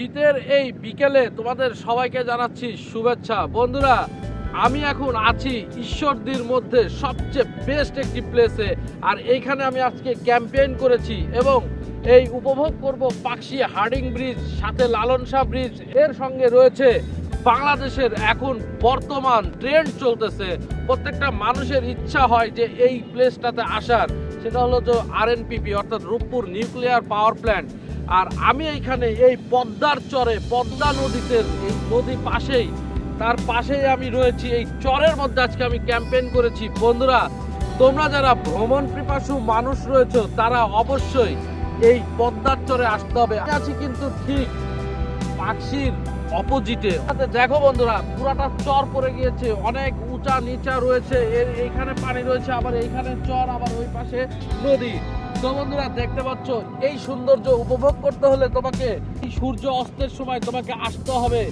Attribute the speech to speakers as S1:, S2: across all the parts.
S1: শীতের এই বিকেলে তোমাদের সবাইকে জানাচ্ছি শুভেচ্ছা। বন্ধুরা, আমি এখন আছি ঈশ্বরদীর মধ্যে সবচেয়ে বেস্ট একটি প্লেসে আর এইখানে আমি আজকে ক্যাম্পেইন করেছি এবং এই উপভোগ করব পাকশি হার্ডিং ব্রিজ, সাথে লালন শাহ ব্রিজ। এর সঙ্গে রয়েছে বাংলাদেশের এখন বর্তমান ট্রেন্ড চলতেছে। প্রত্যেকটা মানুষের ইচ্ছা হয় যে এই প্লেসটাতে আসার। সেটা হলো যে আরএনপিপি অর্থাৎ রূপপুর নিউক্লিয়ার পাওয়ার প্ল্যান্ট আর আমি এইখানে এই পদ্মার চরে, পদ্মা নদীতে, এই নদী পাশেই, তার পাশেই আমি রয়েছি। এই চরের মধ্যে আজকে আমি ক্যাম্পেইন করেছি। বন্ধুরা, তোমরা যারা ভ্রমণ পিপাসু মানুষ রয়েছে, তারা অবশ্যই এই পদ্মার চরে আসতে হবে। আছি কিন্তু ঠিক পাকশির অপোজিটে। দেখো বন্ধুরা, পুরাটা চর পড়ে গিয়েছে। অনেক উঁচা নিচা রয়েছে। এর এইখানে পানি রয়েছে, আবার এইখানে চর, আবার ওই পাশে নদী। তো বন্ধুরা, দেখতে পাচ্ছ, এই সৌন্দর্য উপভোগ করতে হলে তোমাকে সূর্য অস্তের সময় তোমাকে আসতে হবে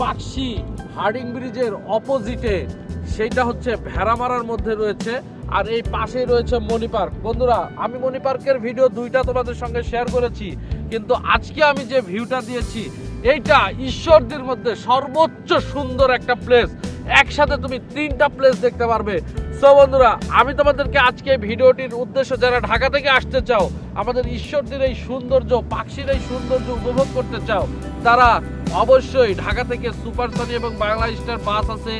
S1: পাকশি হার্ডিং ব্রিজের অপোজিটে। সেইটা হচ্ছে ভেড়ামারার মধ্যে রয়েছে, আর এই পাশেই রয়েছে মণি পার্ক। বন্ধুরা, আমি মণি পার্কের ভিডিও দুইটা তোমাদের সঙ্গে শেয়ার করেছি, কিন্তু আজকে আমি যে ভিউটা দিয়েছি, এইটা ঈশ্বরদের মধ্যে সর্বোচ্চ সুন্দর একটা প্লেস একসাথে তুমি তিনটা প্লেস দেখতে পারবে। সো বন্ধুরা, আমি তোমাদেরকে আজকে ভিডিওটির উদ্দেশ্য যারা ঢাকা থেকে আসতে চাও, আমাদের ঈশ্বরদের এই সৌন্দর্য, পাখির এই সৌন্দর্য উপভোগ করতে চাও, তারা অবশ্যই ঢাকা থেকে সুপারসনি এবং বাংলা স্টার বাস আছে,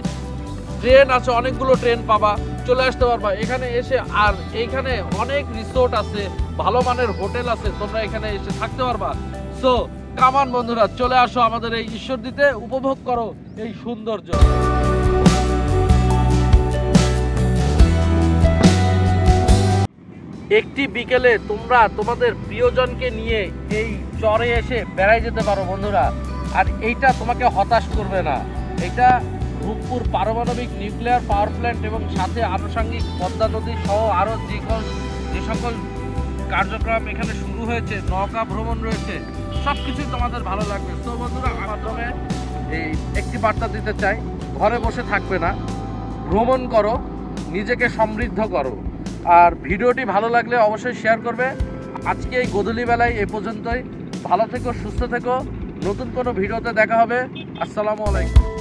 S1: ট্রেন আছে, অনেকগুলো ট্রেন পাবা, চলে আসতে পারবা। এখানে এসে, আর এইখানে অনেক রিসোর্ট আছে, ভালো মানের হোটেল আছে, তোমরা এখানে এসে থাকতে পারবা। সো কামান বন্ধুরা, চলে আসো আমাদের এই ঈশ্বর দিতে উপভোগ করো এই সৌন্দর্য। একটি বিকেলে তোমরা তোমাদের প্রিয়জনকে নিয়ে এই চরে এসে বেড়াই যেতে পারো, বন্ধুরা। আর এইটা তোমাকে হতাশ করবে না। এটা রূপপুর পারমাণবিক নিউক্লিয়ার পাওয়ার প্ল্যান্ট এবং সাথে আনুষঙ্গিক পদ্মা নদী সহ আরও যে যে সকল কার্যক্রম এখানে শুরু হয়েছে, নৌকা ভ্রমণ রয়েছে সব কিছুই তোমাদের ভালো লাগবে। তো বন্ধুরা মাধ্যমে এই একটি বার্তা দিতে চাই, ঘরে বসে থাকবে না। ভ্রমণ করো, নিজেকে সমৃদ্ধ করো। আর ভিডিওটি ভালো লাগলে অবশ্যই শেয়ার করবে। আজকে এই গধূলি বেলায় এ পর্যন্তই। ভালো থেকো, সুস্থ থেকো। নতুন কোনো ভিডিওতে দেখা হবে। আসসালামু আলাইকুম।